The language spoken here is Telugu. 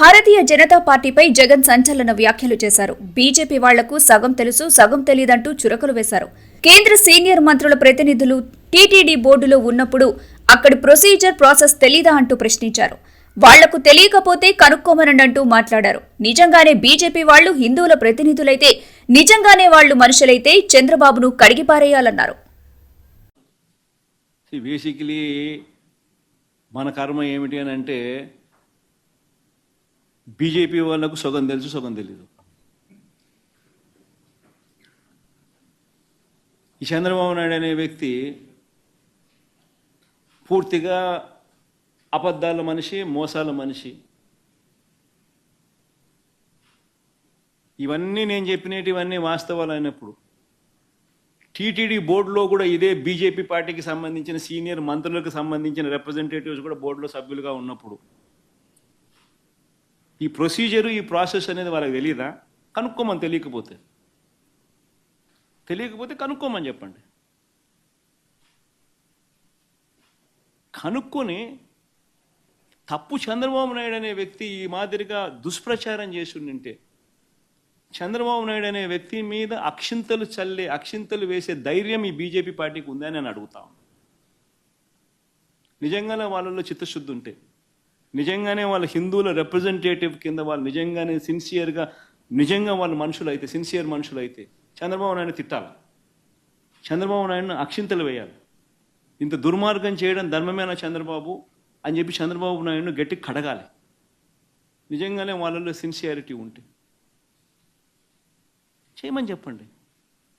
భారతీయ జనతా పార్టీపై జగన్ సంచలన వ్యాఖ్యలు చేశారు. బీజేపీ వాళ్ళకు సగం తెలుసు సగం తెలియదంటూ చురకలు వేశారు. కేంద్ర సీనియర్ మంత్రుల ప్రతినిధులు టీటీడీ బోర్డులో ఉన్నప్పుడు అక్కడి ప్రొసీజర్ ప్రాసెస్ తెలీదా అంటూ ప్రశ్నించారు. వాళ్ళకు తెలియకపోతే కనుక్కోమనంటూ మాట్లాడారు. నిజంగానే బీజేపీ వాళ్ళు హిందువుల ప్రతినిధులైతే నిజంగానే వాళ్ళు మనుషులైతే చంద్రబాబును కడిగిపారేయాలన్నారు. బేసికలీ మన కర్మ ఏమిటి అని అంటే బీజేపీ వాళ్ళకు సగం తెలుసు సగం తెలీదు. ఈ చంద్రబాబు నాయుడు అనే వ్యక్తి పూర్తిగా అబద్ధాల మనిషి మోసాల మనిషి. ఇవన్నీ నేను చెప్పినటివన్నీ వాస్తవాలు అయినప్పుడు టీటీడీ బోర్డులో కూడా ఇదే బీజేపీ పార్టీకి సంబంధించిన సీనియర్ మంత్రులకు సంబంధించిన రిప్రజెంటేటివ్స్ కూడా బోర్డులో సభ్యులుగా ఉన్నప్పుడు ఈ ప్రొసీజరు ఈ ప్రాసెస్ అనేది వాళ్ళకి తెలియదా కనుక్కోమని తెలియకపోతే. తెలియకపోతే కనుక్కోమని చెప్పండి. కనుక్కొని తప్పు చంద్రబాబు నాయుడు అనే వ్యక్తి ఈ మాదిరిగా దుష్ప్రచారం చేసి ఉండింటే చంద్రబాబు నాయుడు అనే వ్యక్తి మీద అక్షింతలు చల్లే అక్షింతలు వేసే ధైర్యం ఈ బీజేపీ పార్టీకి ఉందని నేను అడుగుతా ఉన్నా. నిజంగానే వాళ్ళలో చిత్తశుద్ధి ఉంటే నిజంగానే వాళ్ళ హిందువుల రిప్రజెంటేటివ్ కింద వాళ్ళు నిజంగానే సిన్సియర్గా నిజంగా వాళ్ళ మనుషులు అయితే సిన్సియర్ మనుషులు అయితే చంద్రబాబు నాయుడు తిట్టాలి. చంద్రబాబు నాయుడును అక్షింతలు వేయాలి. ఇంత దుర్మార్గం చేయడం ధర్మమేనా చంద్రబాబు? అని చెప్పి చంద్రబాబు నాయుడును గట్టి కడగాలి. నిజంగానే వాళ్ళలో సిన్సియారిటీ ఉంటే. చేయమని చెప్పండి.